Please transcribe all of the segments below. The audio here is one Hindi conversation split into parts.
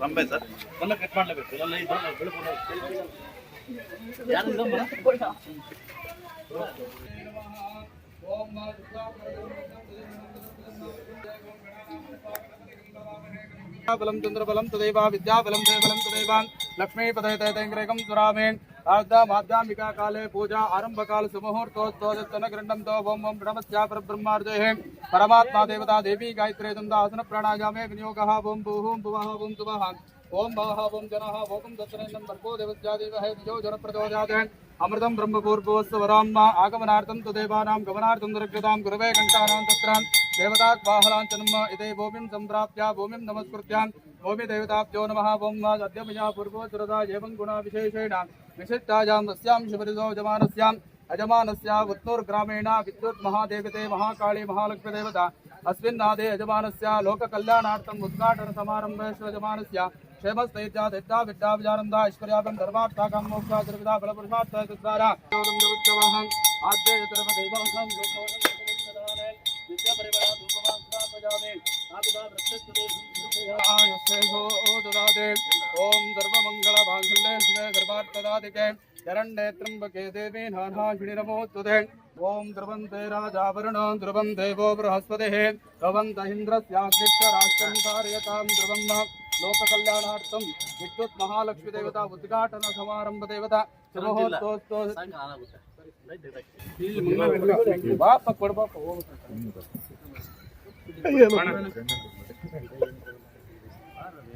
ರಂಬೆ ಸರ್ ಬಂದ ಕಟ್ ಮಾಡಲೇಬೇಕು ಇಲ್ಲ ಇದು ಬೆಳಕು बलं चंद्रबलं तदैव विद्याबलं जयबलं तदैवान् लक्ष्मीपदयतैतैङ्ग्रेकं सुरामेण తదేవ లక్ష్మీపదే తైంగ్రేకం సురామేణ్ ఆర్ధామాధ్యామికా కాలే పూజా ఆరంభకాల సుముహూర్తోత్తోదత్తన గ్రంథంతో ఓం ఓం ప్రణమస్యా పరబ్రహ్మార్జే పరమాత్మా దేవతా దేవీ గాయత్రే దందాసన ప్రాణాయామే వినియోగः ఓం భూహూం భువः ఓం తువः ఓం భవः ఓం జనः ఓం దత్తరేంద్రం భర్గో దేవస్యాదేవహే దిజో జన ప్రచోదయాత్ అమృతం బ్రహ్మపూర్వోత్సవరామ్మ ఆగమనార్థం తు దేవానాం గమనార్థం దుర్గతాం గురవే ఘంటానాం తత్రాం देवताग्वाहलाञ्चनम् इति भूमिं सम्प्राप्य भूमिं नमस्कृत्यान्। भूमिदेवताभ्यो नमः ओं वा अद्यमया पूर्वोचरता एवं गुणाविशेषेण। विशिष्टायां तस्यां शिवरितो यजमानस्याम्। यजमानस्य उत्तूर्ग्रामेण विद्युन्महादेवते महाकाली महालक्ष्मीदेवता। अस्मिन्नादे यजमानस्य लोककल्याणार्थम् उद्घाटनसमारम्भेषु यजमानस्य क्षेमस्थैत्या दैत्या विद्याविजानन्द ऐश्वर्याभं धर्मार्थाकामोक्षाचरविदा बलपुरुषार्थद्वारा आद्येतरवदैवं बलपुरुषार्थ चत्वारा उत्सवः आद्य चतुर्वदैवाङ्गं ओम सर्वमंगल भांगल्ये शिवे गर्भार्थदादिके शरण्ये त्र्यम्बके देवी नानाशिनि नमोस्तुते ओम ध्रुवन्ते राजावरुणो ध्रुवं देवो बृहस्पतिः ध्रुवन्त इन्द्रस्याग्निश्वराष्ट्रं कारयतां ध्रुवं लोककल्याणार्थं विद्युत् महालक्ष्मी देवता उद्घाटन समारंभ देवता ಶುಭೋತ್ತೋಸ್ತೋ ಸಾಯಂಕಾಲ ಆಗುತ್ತೆ ರೈಟ್ ರೈಟ್ ಬಾಪ ಕೊಡ್ಬಾಪ ಬಾಯ್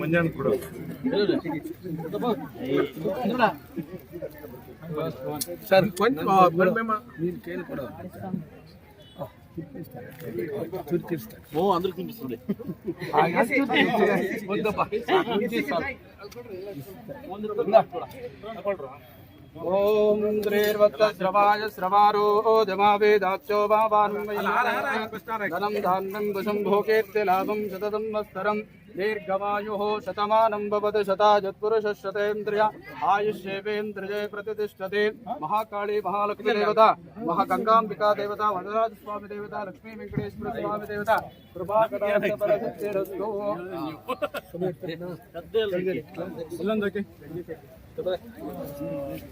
ಮಂಜಾನ ಕೂಡ ಸರ್ ನೀನು ಕೇಳಿ ಕೊಡ ಓ ಅಂದ್ರೆ ತಿನ್ನಿಸ್ಬಿಡಿ ಒಂದಪ್ಪ ओम द्रेर्वत्रस्रवाय स्रवारोदमावेदाच्यो धनं धान्यं वशं भोगेत्यलाभं शततं वस्तरं दीर्घमायुः शतमानं भवद शताजत्पुरुषशतेन्द्रिय आयुष्येवेन्द्रिये प्रतिष्ठते महाकाली महालक्ष्मीदेवता महागङ्गाम्बिका देवता वनराजस्वामी देवता लक्ष्मी वेङ्कटेश्वर स्वामी देवता कृपाकटाक्षपरशक्तिरस्तु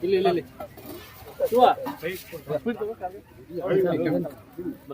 ಇಲ್ಲಿ ಇಲ್ಲಿ ಇಲ್ಲಿ. ಶಿವ